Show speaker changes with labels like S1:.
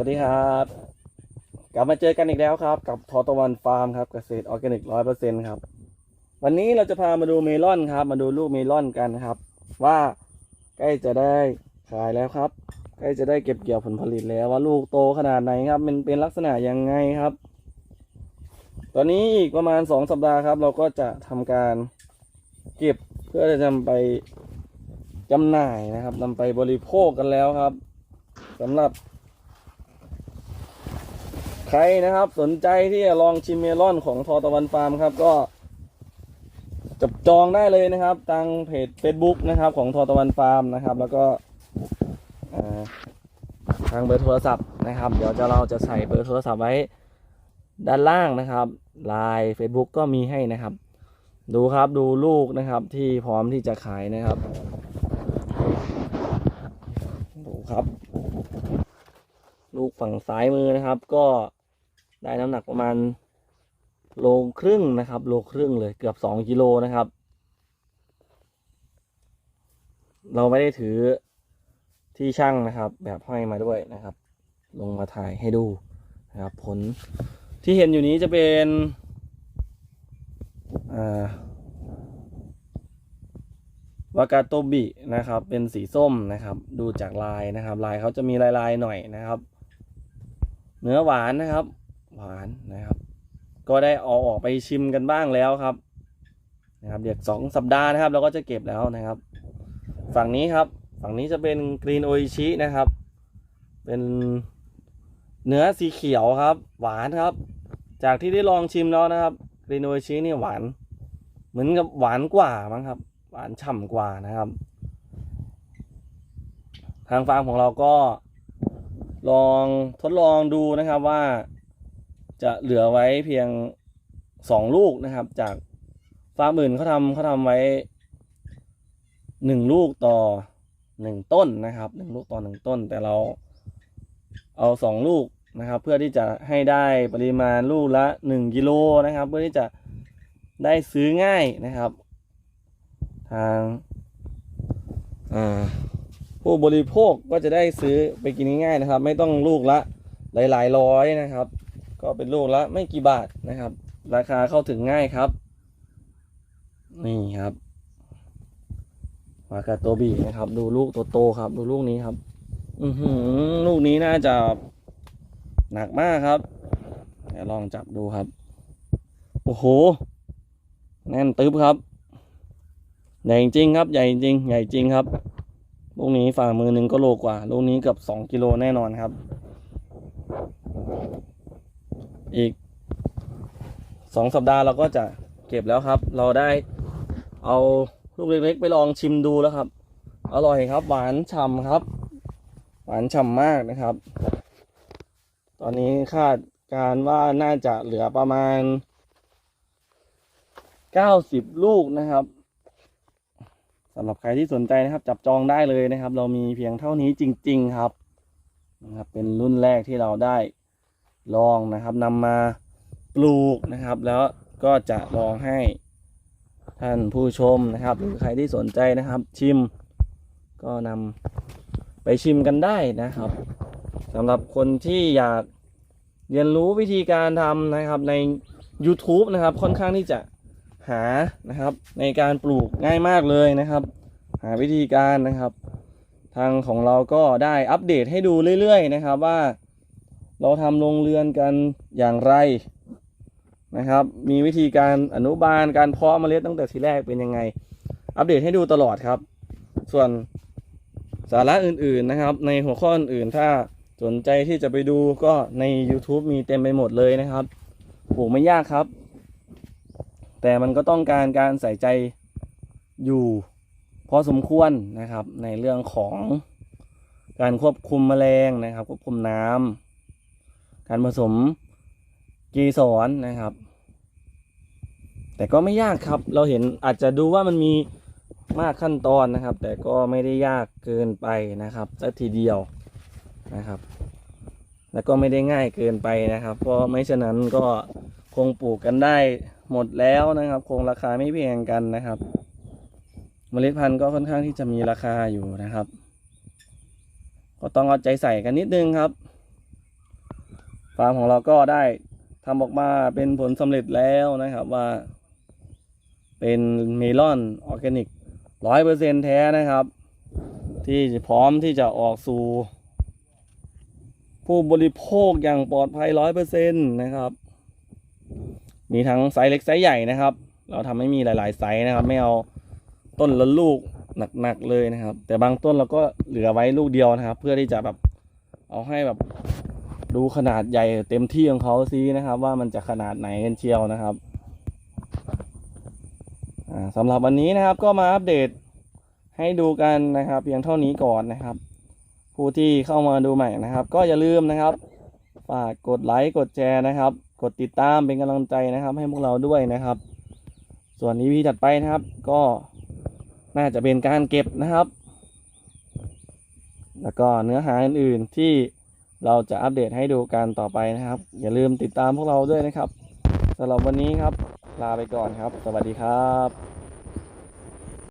S1: วัสดีครับ กลับมาเจอกันอีกแล้วครับ กับทอตะวันฟาร์มครับเกษตรออร์แกนิกร้อยเปอร์เซ็นครับ วันนี้เราจะพามาดูเมลอนครับ มาดูลูกเมลอนกันครับ ว่าใกล้จะได้ขายแล้วครับ ใกล้จะได้เก็บเกี่ยวผลผลิตแล้วว่าลูกโตขนาดไหนครับ มันเป็นลักษณะยังไงครับ ตอนนี้อีกประมาณสองสัปดาห์ครับ เราก็จะทำการเก็บเพื่อจะนำไปจำหน่ายนะครับนำไปบริโภคกันแล้วครับสำหรับ ใครนะครับสนใจที่จะลองชิมเมลอนของทอตะวันฟาร์มครับก็จับจองได้เลยนะครับทางเพจ Facebook นะครับ ของทอตะวันฟาร์มนะครับ แล้วก็ทางเบอร์โทรศัพท์นะครับ เดี๋ยวจะเราจะใส่เบอร์โทรศัพท์ไว้ด้านล่างนะครับไลน์ Facebook ก็มีให้นะครับ ดูครับดูลูกนะครับที่พร้อมที่จะขายนะครับดูครับ ลูกฝั่งซ้ายมือนะครับ ก็ ได้น้ำหนักประมาณโลครึ่งนะครับ โลครึ่งเลยเกือบสองกิโลนะครับ เราไม่ได้ถือที่ช่างนะครับ แบบห้อยมาด้วยนะครับ ลงมาถ่ายให้ดูนะครับ ผลที่เห็นอยู่นี้จะเป็นวากาโตบินะครับ เป็นสีส้มนะครับ ดูจากลายนะครับ ลายเขาจะมีลายลายๆหน่อยนะครับ เนื้อหวานนะครับ หวานนะครับ ก็ได้เอาออกไปชิมกันบ้างแล้วครับนะครับเดี๋ยวสองสัปดาห์นะครับ เราก็จะเก็บแล้วนะครับ ฝั่งนี้ครับ ฝั่งนี้จะเป็นกรีนโออิชินะครับ เป็นเนื้อสีเขียวครับ หวานครับ จากที่ได้ลองชิมแล้วนะครับกรีนโออิชินี่หวาน เหมือนกับหวานกว่ามั้งครับ หวานฉ่ำกว่านะครับ ทางฟาร์มของเราก็ลองทดลองดูนะครับว่า จะเหลือไว้เพียงสองลูกนะครับ จากฟาร์มอื่นเขาทำเขาทำไว้หนึ่งลูกต่อหนึ่งต้นนะครับหนึ่งลูกต่อหนึ่งต้น แต่เราเอาสองลูกนะครับ เพื่อที่จะให้ได้ปริมาณลูกละหนึ่งกิโลนะครับ เพื่อที่จะได้ซื้อง่ายนะครับ ทางผู้บริโภคก็จะได้ซื้อไปกินง่ายๆนะครับ ไม่ต้องลูกละหลายๆร้อยนะครับ ก็เป็นลูกละไม่กี่บาทนะครับ ราคาเข้าถึงง่ายครับ นี่ครับวากาโตบีนะครับ ดูลูกตัวโตครับ ดูลูกนี้ครับ อือหือลูกนี้น่าจะหนักมากครับเดี๋ยวลองจับดูครับ โอ้โห แน่นตึ๊บครับ ใหญ่จริงครับ ใหญ่จริง ใหญ่จริงครับ ลูกนี้ฝ่ามือหนึ่งก็โลกว่า ลูกนี้เกือบสองกิโลแน่นอนครับ อีกสองสัปดาห์เราก็จะเก็บแล้วครับ เราได้เอาลูกเล็กๆ ไปลองชิมดูแล้วครับ อร่อยครับ หวานฉ่ำครับ หวานฉ่ำมากนะครับ ตอนนี้คาดการว่าน่าจะเหลือประมาณเก้าสิบลูกนะครับสำหรับใครที่สนใจนะครับ จับจองได้เลยนะครับ เรามีเพียงเท่านี้จริง ๆ ครับนะครับเป็นรุ่นแรกที่เราได้ ลองนะครับนำมาปลูกนะครับ แล้วก็จะลองให้ท่านผู้ชมนะครับ หรือใครที่สนใจนะครับ ชิมก็นำไปชิมกันได้นะครับสำหรับคนที่อยากเรียนรู้วิธีการทำนะครับใน YouTube นะครับ ค่อนข้างที่จะหานะครับ ในการปลูกง่ายมากเลยนะครับ หาวิธีการนะครับ ทางของเราก็ได้อัปเดตให้ดูเรื่อย ๆ นะครับว่า เราทำโรงเรือนกันอย่างไรนะครับ มีวิธีการอนุบาลการเพาะเมล็ดตั้งแต่ทีแรกเป็นยังไง อัปเดตให้ดูตลอดครับ ส่วนสาระอื่นๆนะครับ ในหัวข้ออื่นๆถ้าสนใจที่จะไปดูก็ใน YouTube มีเต็มไปหมดเลยนะครับปลูกไม่ยากครับ แต่มันก็ต้องการการใส่ใจอยู่พอสมควรนะครับในเรื่องของการควบคุมแมลงนะครับ ควบคุมน้ำ การผสมเกสรนะครับ แต่ก็ไม่ยากครับ เราเห็นอาจจะดูว่ามันมีมากขั้นตอนนะครับ แต่ก็ไม่ได้ยากเกินไปนะครับสักทีเดียวนะครับ แล้วก็ไม่ได้ง่ายเกินไปนะครับ เพราะไม่ฉะนั้นก็คงปลูกกันได้หมดแล้วนะครับ คงราคาไม่แพงกันนะครับเมล็ดพันธุ์ก็ค่อนข้างที่จะมีราคาอยู่นะครับ ก็ต้องเอาใจใส่กันนิดนึงครับ ฟาร์มของเราก็ได้ทำออกมาเป็นผลสำเร็จแล้วนะครับว่า เป็นเมลอนออร์แกนิกร้อยเปอร์เซ็นแท้นะครับ ที่พร้อมที่จะออกสู่ผู้บริโภคอย่างปลอดภัยร้อยเปอร์เซ็นต์นะครับ มีทั้งไซส์เล็กไซส์ใหญ่นะครับ เราทำให้มีหลาย ๆ ไซส์นะครับ ไม่เอาต้นละลูกหนัก ๆ เลยนะครับ แต่บางต้นเราก็เหลือไว้ลูกเดียวนะครับ เพื่อที่จะแบบเอาให้แบบ ดูขนาดใหญ่เต็มที่ของเขาซินะครับ ว่ามันจะขนาดไหนกันเชียวนะครับสำหรับวันนี้นะครับก็มาอัปเดตให้ดูกันนะครับ เพียงเท่านี้ก่อนนะครับ ผู้ที่เข้ามาดูใหม่นะครับ ก็อย่าลืมนะครับฝากกดไลค์กดแชร์นะครับ กดติดตามเป็นกำลังใจนะครับ ให้พวกเราด้วยนะครับ ส่วน EP ถัดไปนะครับ ก็น่าจะเป็นการเก็บนะครับ แล้วก็เนื้อหาอื่นๆที่ เราจะอัปเดตให้ดูกันต่อไปนะครับ อย่าลืมติดตามพวกเราด้วยนะครับสำหรับวันนี้ครับ ลาไปก่อนครับ สวัสดีครับ